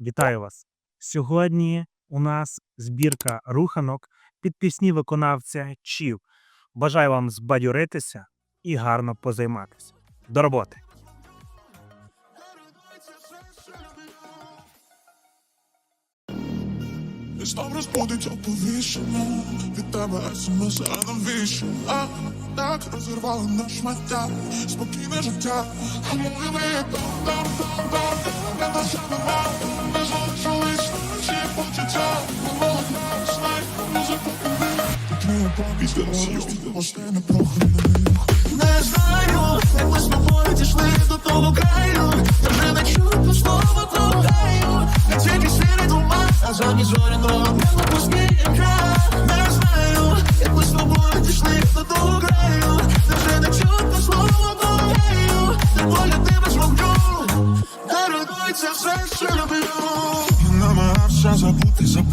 Вітаю вас! Сьогодні у нас збірка руханок під пісні виконавця Чів. Бажаю вам збадьоритися і гарно позайматися. До роботи! І знов розбудить оповіщення? Від тебе смс, а навіщо? А так розірвали на шмаття Спокійне життя. А ми там, там, там, там Не на себе нема Не залишились наші почуття. Минулих нас знай Музику куди Потрібно пам'ять Росію Гостей непроханих Не знаю,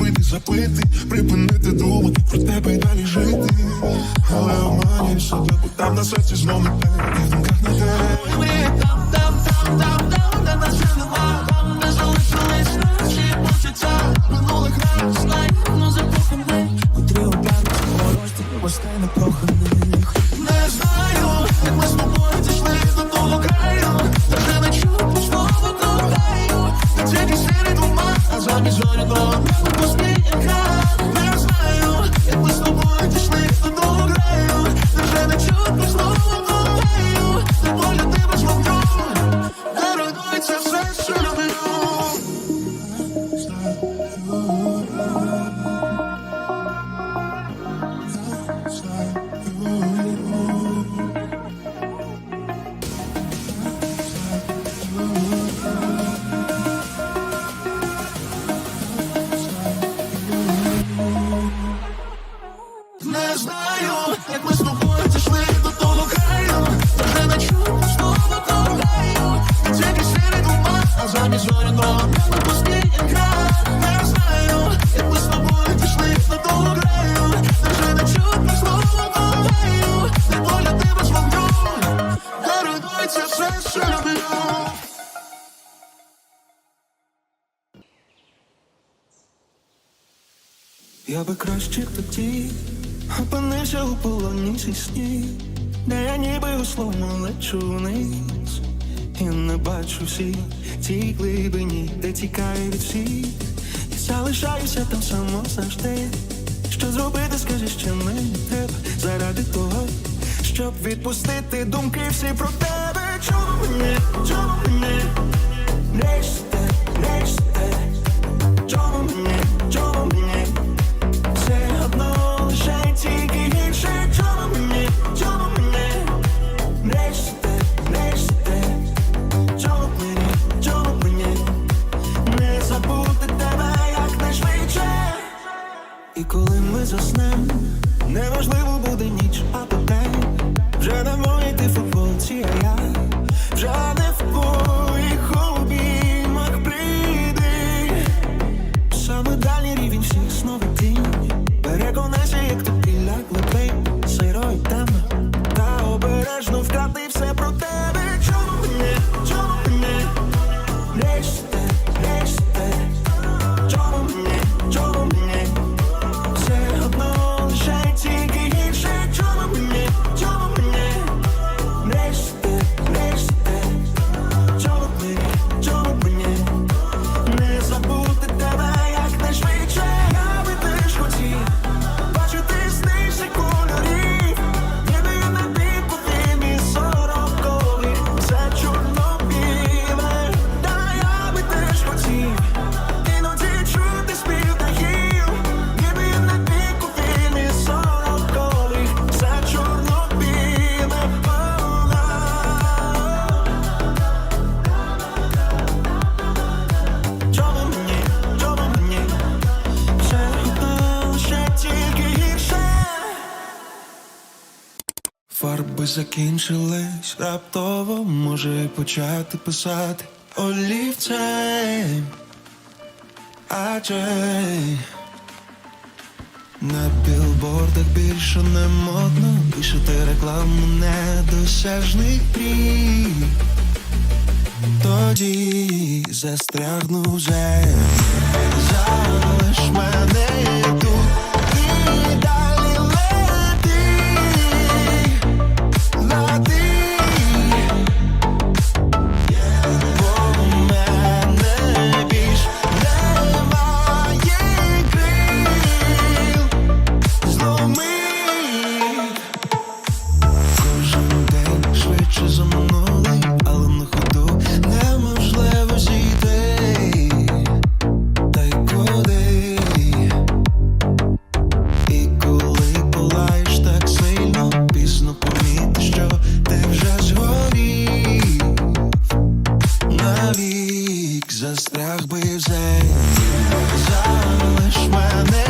забити, запити Припинити думати про тебе і далі жити. Але обманюю себе, бо там на серці знов не те. В думках не те. Там, там, там, там, там, де нас вже там, де залишились наші минулих раз, знай, музику химни, котрі обрали порожні гостей непроханих. Не знаю, як ми з тобою дійшли до того краю, та вже не чути туман, а замість зоряного Знаю, як ми з тобою дійшли до того краю, вже не чути слово кохаю, тільки сірий а замість зоряного знаю, як ми з тобою того краю, вже не чути слово кохаю, не. Я би краще тоді опинився у полоні зі сні, де я ніби у словно лечу вниз. І не бачу всі ті глибині, де тікаю від всіх. І залишаюся там само завжди. Що зробити, скажи, що мені треба Заради того, щоб відпустити думки всі про тебе. Чому мені, чому мені Реште, Фарби закінчились. Раптово, може почати писати. Олівцем Адже на білбордах більше не модно. Пишете рекламу недосяжних мрій тоді застрягну вже. Залиш мене залиш мене